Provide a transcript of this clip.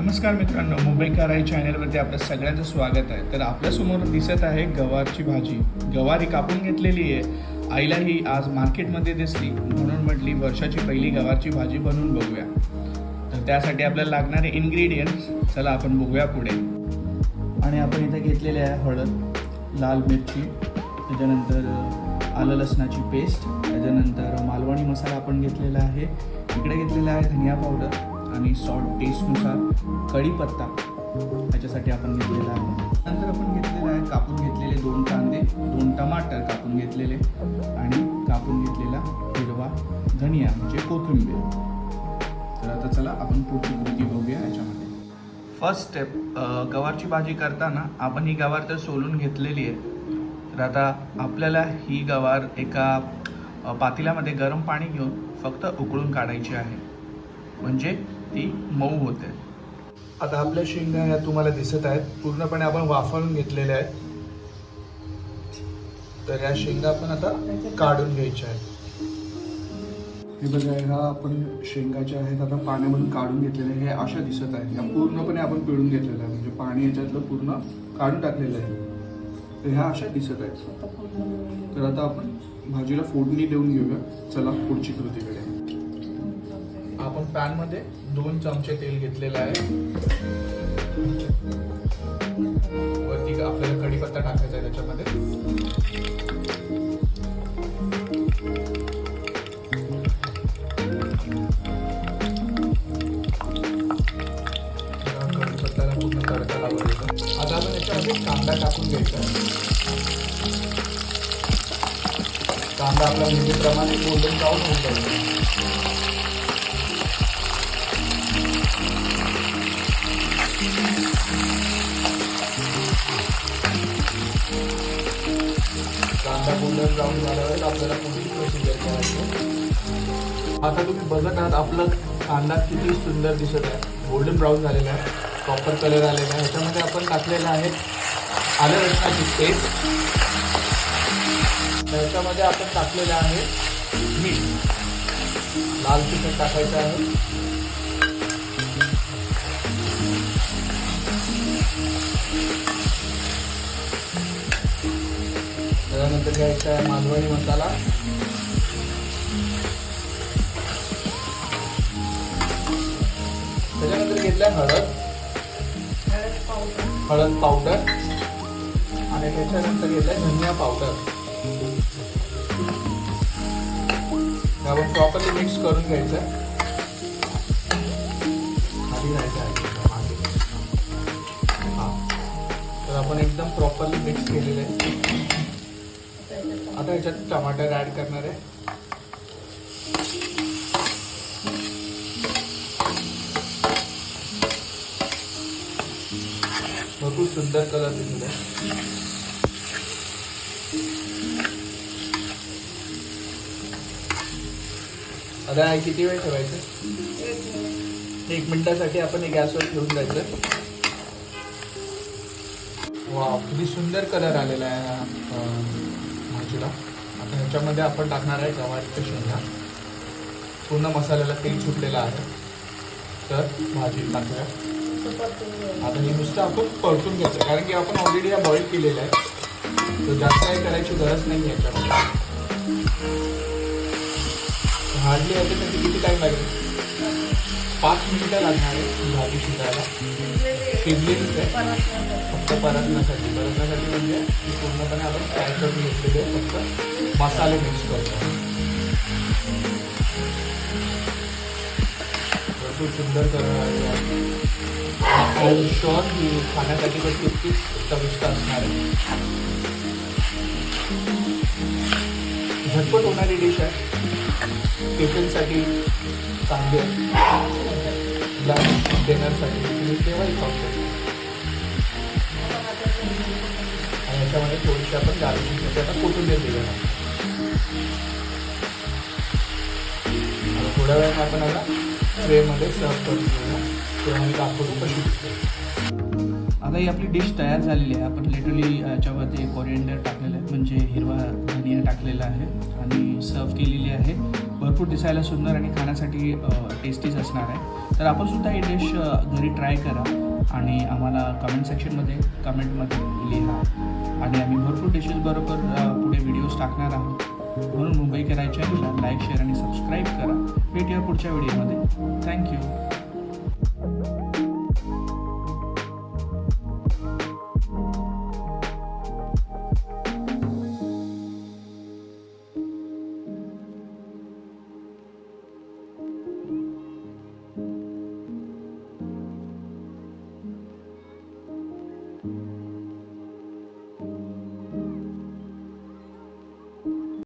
नमस्कार मित्रांनो मुंबईकर आई चॅनलवरती आपलं सगळ्यांचं स्वागत आहे. तर आपल्यासमोर दिसत आहे गवारची भाजी. गवार कापून घेतलेली आहे. आईला ही आज मार्केटमध्ये दिसली. म्हणून म्हटली वर्षाची पहिली गवारची भाजी बनवून बघूया. तर त्यासाठी आपल्याला लागणारे इन्ग्रेडियंट्स चला आपण बघूया पुढे. आणि आपण इथे घेतलेले आहे हळद लाल मिरची त्याच्यानंतर आलं लसणाची पेस्ट त्याच्यानंतर मालवणी मसाला आपण घेतलेला आहे. इकडे घेतलेला आहे धनिया पावडर आणि सॉल्ट टेस्टनुसार कढीपत्ता त्याच्यासाठी आपण घेतलेला आहे. नंतर आपण घेतलेला आहे कापून घेतलेले दोन कांदे दोन टमाटर कापून घेतलेले आणि कापून घेतलेला हिरवा धनिया म्हणजे कोथिंबीर. तर आता चला आपण पुढची कृती बघूया याच्यामध्ये. फर्स्ट स्टेप गवारची भाजी करताना आपण ही गवार तर सोलून घेतलेली आहे. तर आता आपल्याला ही गवार एका पातेल्यामध्ये गरम पाणी घेऊन फक्त उकळून काढायची आहे. म्हणजे ती मऊ होते. आता आपल्या शेंगा या तुम्हाला दिसत आहेत. पूर्णपणे आपण वाफळून घेतलेल्या आहेत. तर या शेंगा आपण आता काढून घ्यायच्या आहेत. हे बघा ह्या आपण शेंगा ज्या आहेत आता पाण्यामधून काढून घेतलेल्या हे अशा दिसत आहेत. ह्या पूर्णपणे आपण पिळून घेतलेल्या आहे म्हणजे पाणी याच्यातलं पूर्ण काढून टाकलेलं आहे. तर ह्या अशा दिसत आहेत. तर आता आपण भाजीला फोडणी देऊन घेऊया. चला पुढची कृतीकडे आपण पॅनमध्ये दोन चमचे तेल घेतलेलं आहे. वरती आपल्याला कढीपत्ता टाकायचा आहे त्याच्यामध्ये. आता आपण याच्यामध्ये कांदा टाकून घ्यायचा कांदा आपल्या नेहमीप्रमाणे गोल्डन ब्राऊन होऊन जाईल आता गोल्डन ब्राऊन झाल्यावर आपल्याला पुढील प्रोसिजर करायचं आता तुम्ही बघत आहात आपला कांदा किती सुंदर दिसत आहे. गोल्डन ब्राऊन झालेला आहे. प्रॉपर कलर आलेला आहे. ह्याच्यामध्ये आपण टाकलेलं आहे आलं लसणाची पेस्ट ह्याच्यामध्ये आपण टाकलेलं आहे मीठ. लाल तिखट टाकायचं आहे. घ्यायचा आहे मालवणी मसाला. त्याच्यानंतर घेतलाय हळद. हळद पावडर. आणि त्याच्यानंतर घेतलाय धनिया पावडर. आपण प्रॉपरली मिक्स करून घ्यायचं खाली राहायचं आहे. तर आपण एकदम प्रॉपरली मिक्स केलेलं आहे. आता याच्यात टमाटर ऍड करणार आहे. भरपूर सुंदर कलर दिसत आहे. आता किती वेळ ठेवायचं? एक मिनिटासाठी आपण हे गॅसवर ठेवून जायचं वा किती सुंदर कलर आलेला आहे भाजीला आता ह्याच्यामध्ये आपण टाकणार आहे गव्हाच्या शेंगा. पूर्ण मसाल्याला तेल सुटलेलं आहे. तर भाजी टाकूया. आता हे नुसतं आपण परतून घ्यायचं कारण की आपण ऑलरेडी या बॉईल केलेलं आहे. तर जास्त काही करायची गरज नाही आहे याच्यामध्ये. हार्डली याच्यासाठी किती टाईम लागेल? पाच मिनिटं लागणार आहे भाजी शिजायला. शिजलेलीच आहे. फक्त परतण्यासाठी. परतण्यासाठी म्हणजे ती पूर्णपणे आपण फ्राय करून घेतलेली आहे फक्त मसाले मिक्स करतो. भरपूर सुंदर करणार आहे ही खाण्यासाठी तर तितकीच चविष्ट असणार आहे. झटपट होणारी डिश आहे. पेशंटसाठी चांगली आहे. लंच देण्यासाठी तुम्ही केव्हाही खाऊ शकता. आणि याच्यामध्ये थोडीशी आपण गार्लिक त्याला कोथिंबीर दिलेलं आहे थोड्या वेळाने आपण आता ट्रेमध्ये सर्व करून घेऊया. तेव्हा मी दाखवतो कशी दिसते. आता ही आपली डिश तयार झालेली आहे. आपण लिटरली याच्यावरती कोरिएंडर टाकलेलं आहे. म्हणजे हिरवा धनिया टाकलेला आहे. आणि सर्व केलेली आहे. भरपूर दिसायला सुंदर आणि खाण्यासाठी टेस्टीच असणार आहे. तर आपण सुद्धा ही डिश घरी ट्राय करा आणि आम्हाला कमेंट सेक्शनमध्ये कमेंटमध्ये लिहा. आणि आम्ही भरपूर डिशेस बरोबर पुढे व्हिडिओज टाकणार आहोत. म्हणून मुंबई करायच्या चॅनलला लाईक शेअर आणि सबस्क्राईब करा. भेटूया पुढच्या व्हिडिओमध्ये थँक्यू